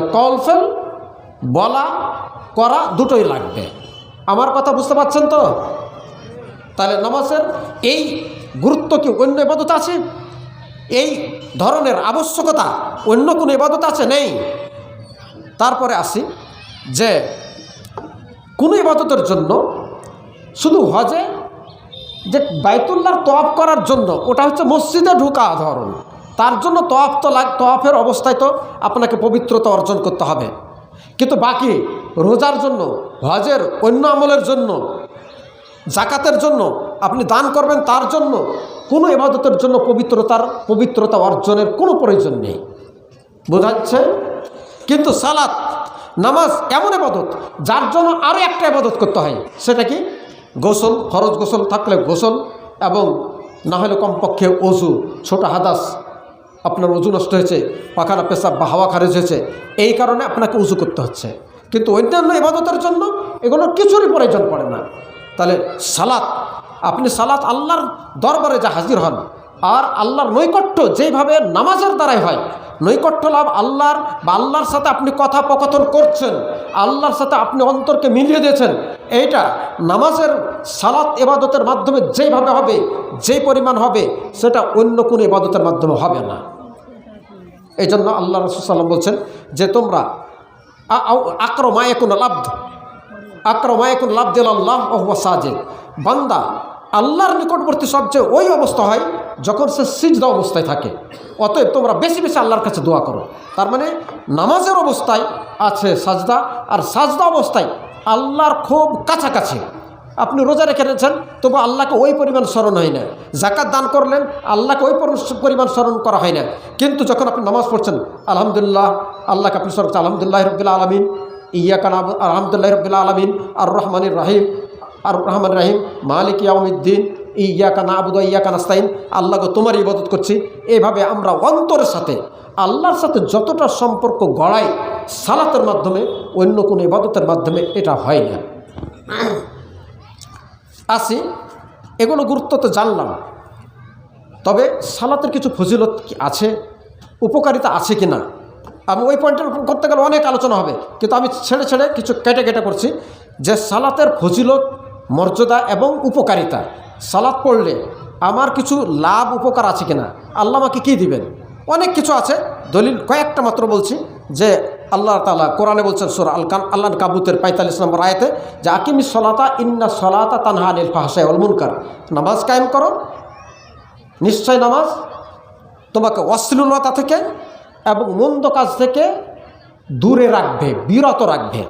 কলফেল বলা, করা দুটোই লাগবে। আমার কথা বুঝতে পারছেন তো? তাহলে নামাজের এই গুরুত্ব কি অন্য এবাদত আছে? এই ধরনের আবশ্যকতা অন্য কোনো ইবাদত আছে? নেই। তারপরে আসি যে, কোনো ইবাদতের জন্য শুধু হজে যে বাইতুল্লাহর তওয়াফ করার জন্য, ওটা হচ্ছে মসজিদে ঢুকা ধরুন। তার জন্য তওয়াফ তো লাগ, তওয়াফের অবস্থায় তো আপনাকে পবিত্রতা অর্জন করতে হবে। কিন্তু বাকি রোজার জন্য, হজের অন্য আমলের জন্য জাকাতের জন্য আপনি দান করবেন, তার জন্য কোনো ইবাদতের জন্য পবিত্রতার, পবিত্রতা অর্জনের কোনো প্রয়োজন নেই। বোঝাচ্ছে? কিন্তু সালাত, নামাজ এমন এবাদত যার জন্য আরও একটা এবাদত করতে হয়, সেটা কি? গোসল, ফরজ গোসল থাকলে গোসল এবং না হলে কমপক্ষে অজু, ছোট হাদাস আপনার অজু নষ্ট হয়েছে পাখানা পেশাব বা হাওয়া খারিজ হয়েছে, এই কারণে আপনাকে উজু করতে হচ্ছে। কিন্তু অন্যান্য ইবাদতের জন্য এগুলোর কিছুরই প্রয়োজন পড়ে না। তাহলে সালাত, আপনি সালাত আল্লাহর দরবারে যা হাজির হন, আর আল্লাহর নৈকট্য যেভাবে নামাজের দ্বারাই হয়, নৈকট্য লাভ আল্লাহর বা আল্লাহর সাথে আপনি কথোপকথন করছেন, আল্লাহর সাথে আপনি অন্তরকে মিলিয়ে দিয়েছেন, এইটা নামাজের সালাত এবাদতের মাধ্যমে যেইভাবে হবে, যেই পরিমাণ হবে, সেটা অন্য কোনো ইবাদতের মাধ্যমে হবে না। এই জন্য আল্লাহ রসুলাম বলছেন যে তোমরা আক্র মায়াকুন লাব্ধ আক্র মায়াকুন লাব্দিল আল্লাহ সাজেদ। বান্দা আল্লাহর নিকটবর্তী সবচেয়ে ওই অবস্থা হয় যখন সে সিজদা অবস্থায় থাকে। অতএব তোমরা বেশি বেশি আল্লাহর কাছে দোয়া করো। তার মানে নামাজের অবস্থায় আছে সাজদা, আর সাজদা অবস্থায় আল্লাহর খুব কাছাকাছি। আপনি রোজা রেখে রেখেছেন তবু আল্লাহকে ওই পরিমাণ স্মরণ হয় না। জাকাত দান করলেন, আল্লাহকে ওই পরি- পরিমাণ স্মরণ করা হয় না। কিন্তু যখন আপনি নামাজ পড়ছেন, আলহামদুলিল্লাহ, আল্লাহকে আপনি স্মরণ আলহামদুলিল্লাহ রবিল্লা আলমিন ইয়া কান আলহামদুলিল্লাহ রবিল্লা আলমিন আর রহমানির রাহিম আর রহমান রাহিম, মালিক ইয়ামুদ্দিন ইয়া কানা আবুদ ইয়া কানাস্তাইন আল্লাহকে তোমার ইবাদত করছি। এভাবে আমরা অন্তরের সাথে, আল্লাহর সাথে যতটা সম্পর্ক গড়াই, সালাতের মাধ্যমে, অন্য কোনো ইবাদতের মাধ্যমে এটা হয় না। আসি, এগুলো গুরুত্ব তো জানলাম। তবে সালাতের কিছু ফজিলত কি আছে, উপকারিতা আছে কি না আমি ওই পয়েন্টের করতে গেলে অনেক আলোচনা হবে, কিন্তু আমি ছেড়ে ছেড়ে কিছু কেটে কেটে করছি যে সালাতের ফজিলত, মর্যাদা এবং উপকারিতা। সালাত পড়লে আমার কিছু লাভ, উপকার আছে কিনা? আল্লাহ আমাকে কী দিবেন? অনেক কিছু আছে। দলিল কয়েকটা মাত্র বলছি যে আল্লাহ তালা কোরআনে বলছেন সুর আল কান আল্লাহ কাবুতের পঁয়তাল্লিশ নম্বর আয়তে, যে আকিমি সলাতা, ইন্না সলাতা তানহা আনিল ফাহাসায় অলমুনকার নামাজ কায়েম করো, নিশ্চয় নামাজ। তোমাকে অশ্লীলতা থেকে এবং মন্দ কাজ থেকে দূরে রাখবে, বিরত রাখবে।